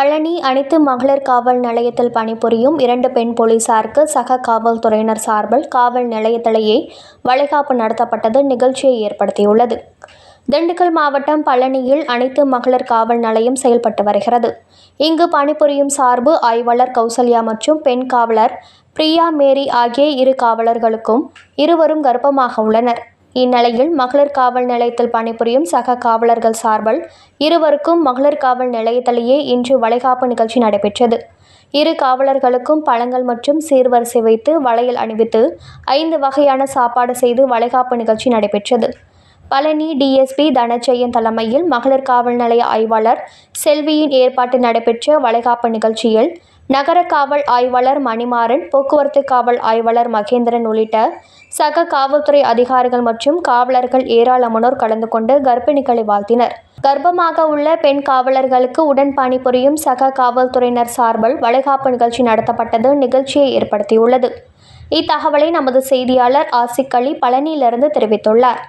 பழனி அனைத்து மகளிர் காவல் நிலையத்தில் பணிபுரியும் இரண்டு பெண் போலீசாருக்கு சக காவல்துறையினர் சார்பில் காவல் நிலையத்திலேயே வளைகாப்பு நடத்தப்பட்டது நிகழ்ச்சியை ஏற்படுத்தியுள்ளது. திண்டுக்கல் மாவட்டம் பழனியில் அனைத்து மகளிர் காவல் நிலையம் செயல்பட்டு வருகிறது. இங்கு பணிபுரியும் சார்பு ஆய்வாளர் கௌசல்யா மற்றும் பெண் காவலர் பிரியா மேரி ஆகிய இரு காவலர்களுக்கும் இருவரும் கர்ப்பமாக உள்ளனர். இந்நிலையில் மகளிர் காவல் நிலையத்தில் பணிபுரியும் சக காவலர்கள் சார்பில் இருவருக்கும் மகளிர் காவல் நிலையத்திலேயே இன்று வளைகாப்பு நிகழ்ச்சி நடைபெற்றது. இரு காவலர்களுக்கும் பழங்கள் மற்றும் சீர்வரிசை வைத்து வளையல் அணிவித்து ஐந்து வகையான சாப்பாடு செய்து வளைகாப்பு நிகழ்ச்சி நடைபெற்றது. பழனி டிஎஸ்பி தனஜெயன் தலைமையில் மகளிர் காவல் நிலைய ஆய்வாளர் செல்வியின் ஏற்பாட்டில் நடைபெற்ற வளைகாப்பு நிகழ்ச்சியில் நகர காவல் ஆய்வாளர் மணிமாறன் போக்குவரத்து காவல் ஆய்வாளர் மகேந்திரன் உள்ளிட்ட சக காவல்துறை அதிகாரிகள் மற்றும் காவலர்கள் ஏராளமானோர் கலந்து கொண்டு கர்ப்பிணிகளை வாழ்த்தினர். கர்ப்பமாக உள்ள பெண் காவலர்களுக்கு உடன் பணிபுரியும் சக காவல்துறையினர் சார்பில் வளைகாப்பு நிகழ்ச்சி நடத்தப்பட்டது நிகழ்ச்சியை ஏற்படுத்தியுள்ளது. இத்தகவலை நமது செய்தியாளர் ஆசிக் அலி பழனியிலிருந்து தெரிவித்துள்ளார்.